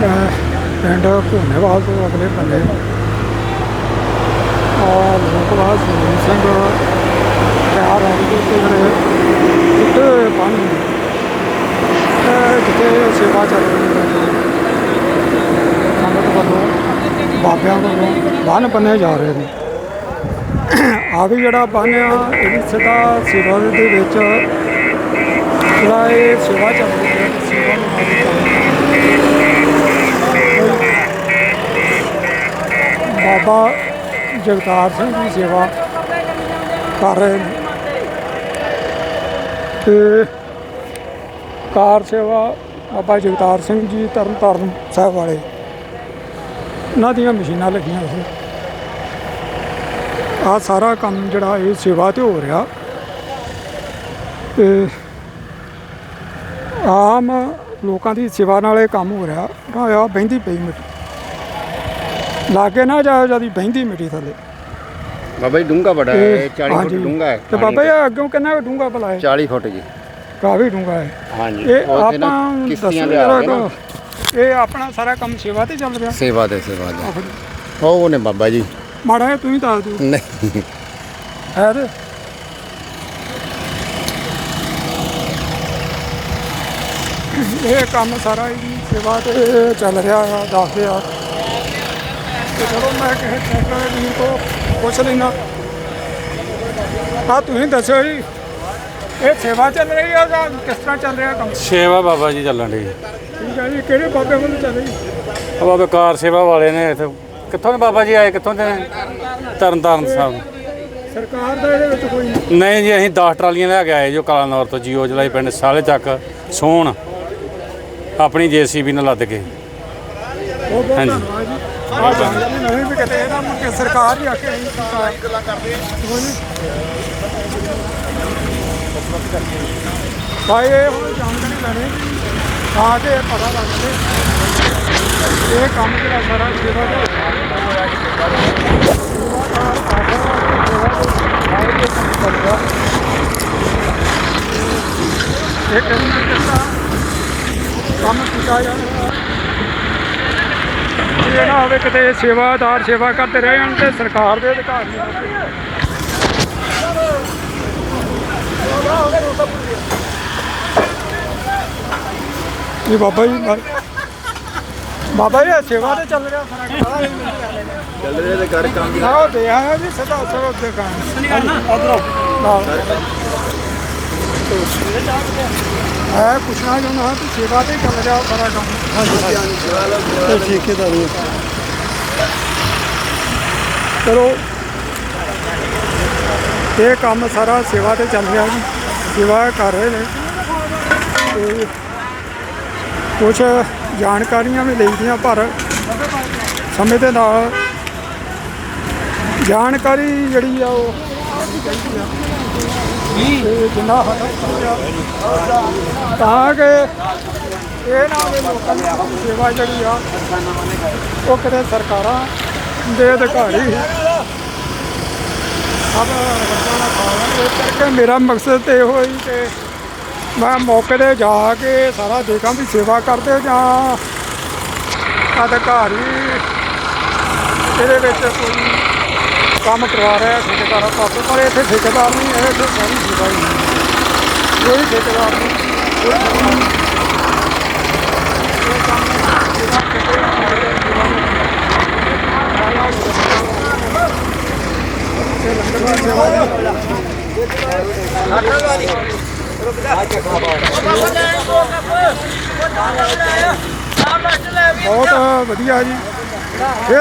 ਮੈਂ ਪਿੰਡ ਘੋਨੇਵਾਲ ਤੋਂ ਅਗਲੇ ਬੰਨੇ ਆ ਲੋਕਵਾਸ ਸਿੰਘ ਤਿਆਰ ਹੋ ਕੇ ਤੇ ਜਿਹੜੇ ਪਾਣੀ ਇਹ ਜਿੱਥੇ ਸੇਵਾ ਚੱਲ ਰਹੀ ਹੈ। ਸੰਗਤ ਵੱਲੋਂ ਬਾਬਿਆਂ ਵੱਲੋਂ ਬੰਨ ਪੰਨੇ ਜਾ ਰਹੇ ਨੇ। ਆ ਵੀ ਜਿਹੜਾ ਬੰਨ ਆ, ਇਹ ਸਿੱਧਾ ਸੇਵਾ ਦੇ ਵਿੱਚ ਜਿਹੜਾ ਇਹ ਸੇਵਾ ਚੱਲ ਰਹੀ ਹੈ ਸੇਵਾ ਨਿਭਾਈ ਚੱਲ ਰਹੀ ਬਾਬਾ ਜਗਤਾਰ ਸਿੰਘ ਦੀ ਸੇਵਾ ਕਰ ਰਹੇ ਨੇ ਤੇ ਕਾਰ ਸੇਵਾ, ਬਾਬਾ ਜਗਤਾਰ ਸਿੰਘ ਜੀ ਤਰਨ ਤਾਰਨ ਸਾਹਿਬ ਵਾਲੇ। ਉਹਨਾਂ ਦੀਆਂ ਮਸ਼ੀਨਾਂ ਲੱਗੀਆਂ ਸੀ। ਆ ਸਾਰਾ ਕੰਮ ਜਿਹੜਾ ਇਹ ਸੇਵਾ ਤੇ ਹੋ ਰਿਹਾ। ਤੇ ਆਮ ਲੋਕਾਂ ਦੀ ਸੇਵਾ ਨਾਲ ਇਹ ਕੰਮ ਹੋ ਰਿਹਾ। ਆ ਬਹਿੰਦੀ ਪਈ ਮਿੱਟੀ। ਲਾਗੇ ਨਾ ਜਾਓ ਜਦੀ ਬਹਿੰਦੀ ਮਿੱਟੀ ਥੱਲੇ। ਬਾਬਾ ਜੀ ਡੂੰਗਾ ਬੜਾ ਹੈ ਤੇ 40 ਫੁੱਟ। ਡੂੰਗਾ ਹੈ ਤੇ ਬਾਬਾ ਇਹ ਅੱਗੋਂ ਕਿੰਨਾ ਡੂੰਗਾ ਭਲਾ ਹੈ? 40 ਫੁੱਟ ਜੀ। ਕਾਫੀ ਡੂੰਗਾ ਹੈ। ਹਾਂਜੀ। ਇਹ ਆਪਾਂ ਕਿਸ਼ਤੀਆਂ ਨਾ। ਕੁ, ਇਹ ਆਪਣਾ ਸਾਰਾ ਕੰਮ ਸੇਵਾ ਤੇ ਚੱਲ ਰਿਹਾ? ਸੇਵਾ ਦੇ ਸੇਵਾ ਦੇ ਜੀ। ਉਹ ਨੇ ਬਾਬਾ ਜੀ। ਮਾੜਾ ਤੂੰ ਹੀ ਦੱਸ ਦਿਓ। ਨਹੀਂ। ਹੈ ਤੇ? ਇਹ ਕੰਮ ਸਾਰਾ ਹੀ ਸੇਵਾ ਤੇ ਚੱਲ ਰਿਹਾ ਆ ਦੱਸਦੇ ਆ ਤੇ ਚਲੋ ਮੈਂ ਕਿਸੇ ਟਰੈਕਟਰ ਦੀ ਕੋ ਪੁੱਛ ਲੈਣਾ ਆ ਤੁਸੀਂ ਦੱਸੋ ਜੀ ਇਹ ਸੇਵਾ ਚੱਲ ਰਹੀ ਆ ਜਾਂ ਕਿਸ ਤਰ੍ਹਾਂ ਚੱਲ ਰਿਹਾ ਕੰਮ? ਸੇਵਾ ਬਾਬਾ ਜੀ ਚੱਲਣ ਦੀ ਠੀਕ ਹੈ ਜੀ ਕਿਹੜੇ ਬਾਬੇ ਵੱਲੋਂ ਚੱਲ ਰਹੀ? ਬਾਬਾ ਕਾਰ ਸੇਵਾ ਵਾਲੇ ਨੇ ਇੱਥੇ ਕਿੱਥੋਂ ਦੇ ਬਾਬਾ ਜੀ ਆਏ ਕਿੱਥੋਂ ਦੇ ਨੇ? ਤਰਨ ਤਾਰਨ ਸਾਹਿਬ। ਸਰਕਾਰ ਦਾ ਇਹਦੇ ਵਿੱਚ ਕੋਈ ਨਹੀਂ ਜੀ ਅਸੀਂ 10 ਟਰਾਲੀਆਂ ਲੈ ਕੇ ਆਏ ਜੋ ਕਲਾਨੌਰ ਤੋਂ ਜੀਓ ਜਲਾਈ ਪਿੰਡ ਸਾਲੇ ਚੱਕ ਸੋਹਣ। ਆਪਣੀ ਜੀਸੀਬੀ ਨਾਲ ਲੱਦ ਕੇ। ਬਹੁਤ ਬਹੁਤ ਹਾਂਜੀ। ਧੰਨਵਾਦ ਜੀ। ਨਹੀਂ ਵੀ ਕਿਤੇ ਇਹਦਾ ਮੁੜ ਕੇ ਸਰਕਾਰ ਹੀ ਆਖੇ ਅਸੀਂ ਸਰਕਾਰ। ਗੱਲਾਂ ਕਰਦੇ ਭਾਈ ਇਹ ਹੁਣ ਜਾਣਕਾਰੀ ਲੈਣੀ। ਤਾਂ ਕਿ ਪਤਾ ਲੱਗ ਜਾਵੇ ਇਹ ਕੰਮ ਜਿਹੜਾ ਸਾਰਾ ਸੇਵਾ ਦਾ ਸੇਵਾਦਾਰ ਆਖਰ ਸੇਵਾ ਦੇ ਸਾਰੇ ਦੇ ਕੰਮ ਚੱਲਦਾ ਇਹ ਕਿੰਨਾ ਕਿੰਨਾ ਕੰਮ ਕੀਤਾ ਜਾਂਦਾ ਇਹ ਨਾ ਹੋਵੇ ਕਿਤੇ ਸੇਵਾਦਾਰ ਸੇਵਾ ਕਰਦੇ ਰਹੇ ਹਨ ਤੇ ਸਰਕਾਰ ਦੇ ਅਧਿਕਾਰ ਨਹੀਂ ਇਹ ਬਾਬਾ ਜੀ ਬਾਬਾ ਜੀ ਇਹ ਸੇਵਾ ਤੇ ਚੱਲ ਰਿਹਾ ਸਾਰਾ ਚੱਲ ਰਿਹਾ ਤੇ ਕਰ ਕੰਮ ਆਹ ਦੇ ਆਇਆ ਜੀ ਸਦਾ ਸਰੋ ਦੇ ਕੰਮ। ਅਦਰੋ ਹੈ ਪੁੱਛਣਾ ਚਾਹੁੰਦਾ ਹਾਂ ਕਿ ਸੇਵਾ ਤੇ ਚੱਲ ਰਿਹਾ ਸਾਰਾ ਕੰਮ। ਹਾਂਜੀ ਤੇ ਠੇਕੇਦਾਰੀ ਚਲੋ। ਇਹ ਕੰਮ ਸਾਰਾ ਸੇਵਾ ਤੇ ਚੱਲ ਰਿਹਾ ਜੀ। ਸੇਵਾ ਕਰ ਰਹੇ ਨੇ। ਤੇ ਕੁਝ ਜਾਣਕਾਰੀਆਂ ਵੀ ਲਈਆਂ ਪਰ ਸਮੇਂ ਦੇ ਨਾਲ ਜਾਣਕਾਰੀ ਜਿਹੜੀ ਆ ਉਹ ਤੇ ਜਿੰਨਾ ਹੱਦ ਤੱਕ ਤਾਂ ਕਿ ਇਹ ਨਾ ਹੋਵੇ ਲੋਕਾਂ ਦੀ ਸੇਵਾ ਜਿਹੜੀ ਆ, ਉਹ ਕਿਤੇ ਸਰਕਾਰਾਂ ਦੇ ਅਧਿਕਾਰੀ ਸਭ ਰੱਖਣਾ ਨਾ ਖਾਣ ਇਸ ਕਰਕੇ ਮੇਰਾ ਮਕਸਦ ਤੇ ਇਹੋ ਹੀ ਕਿ ਮੈਂ ਮੌਕੇ ਤੇ ਜਾ ਕੇ ਸਾਰਾ ਦੇਖਾਂ ਵੀ ਸੇਵਾ ਕਰਦੇ ਜਾਂ ਅਧਿਕਾਰੀ ਇਹਦੇ ਵਿੱਚ ਕੋਈ ਕੰਮ ਕਰਵਾ ਰਿਹਾ ਠੇਕੇਦਾਰਾਂ ਪਾਸੋਂ, ਪਰ ਇੱਥੇ ਠੇਕੇਦਾਰ ਨਹੀਂ ਹੈ, ਇੱਥੇ ਸਾਰੀ ਸੇਵਾ ਹੀ ਹੈ ਕੋਈ ਠੇਕੇਦਾਰ ਨਹੀਂ, ਕੋਈ ਸੇਵਾ ਨਹੀਂ। ਇਹ ਕੰਮ ਸੇਵਾ ਕਿਤੇ ਨਾ ਕਿਤੇ ਸੇਵਾ ਨੂੰ ਸਾਰਾ ਇਹ ਲੰਗਰ ਦੀ ਸੇਵਾ ਨਹੀਂ ਬਹੁਤ ਵਧੀਆ ਜੀ ਫਿਰ